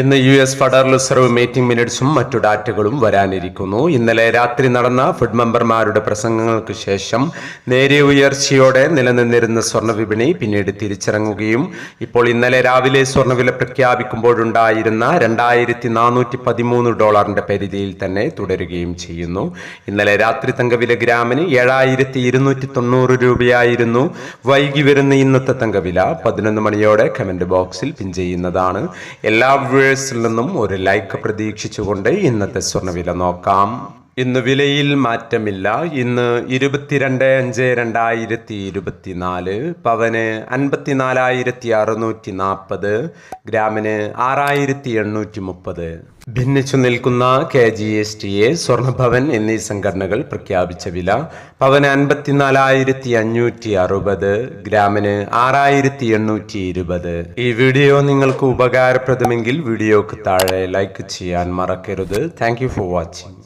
ഇന്ന് U S federal reserve meeting മിനിറ്റ്സും മറ്റു ഡാറ്റകളും വരാനിരിക്കുന്നു. ഇന്നലെ രാത്രി നടന്ന ഫുഡ് മെമ്പർമാരുടെ പ്രസംഗങ്ങൾക്ക് ശേഷം നേരിയ ഉയർച്ചയോടെ നിലനിന്നിരുന്ന സ്വർണ വിപണി പിന്നീട് തിരിച്ചിറങ്ങുകയും ഇപ്പോൾ ഇന്നലെ രാവിലെ സ്വർണവില പ്രഖ്യാപിക്കുമ്പോഴുണ്ടായിരുന്ന രണ്ടായിരത്തി നാനൂറ്റി പതിമൂന്ന് ഡോളറിന്റെ പരിധിയിൽ തന്നെ തുടരുകയും ചെയ്യുന്നു. ഇന്നലെ രാത്രി തങ്കവില ഗ്രാമിന് ഏഴായിരത്തി ഇരുന്നൂറ്റി തൊണ്ണൂറ് രൂപയായിരുന്നു. വൈകി വരുന്ന ഇന്നത്തെ തങ്കവില പതിനൊന്ന് മണിയോടെ കമന്റ് ബോക്സിൽ പിൻ ചെയ്യുന്നതാണ്. എല്ലാ വ്യൂവേഴ്സിൽ നിന്നും ഒരു ലൈക്ക് പ്രതീക്ഷിച്ചുകൊണ്ട് ഇന്നത്തെ സ്വർണവില നോക്കാം. ഇന്ന് വിലയിൽ മാറ്റമില്ല. ഇന്ന് ഇരുപത്തിരണ്ട് അഞ്ച് രണ്ടായിരത്തി ഇരുപത്തിനാല് പവന് അൻപത്തിനാലായിരത്തി അറുന്നൂറ്റി നാൽപ്പത് ഗ്രാമിന് ആറായിരത്തി എണ്ണൂറ്റി മുപ്പത് ഭിന്നിച്ചു നിൽക്കുന്ന K G S T A സ്വർണഭവൻ എന്നീ സംഘടനകൾ പ്രഖ്യാപിച്ച വില പവന് അൻപത്തിനാലായിരത്തി അഞ്ഞൂറ്റി അറുപത് ഗ്രാമിന് ആറായിരത്തി എണ്ണൂറ്റി ഇരുപത് ഈ വീഡിയോ നിങ്ങൾക്ക് ഉപകാരപ്രദമെങ്കിൽ വീഡിയോക്ക് താഴെ ലൈക്ക് ചെയ്യാൻ മറക്കരുത്. Thank for watching.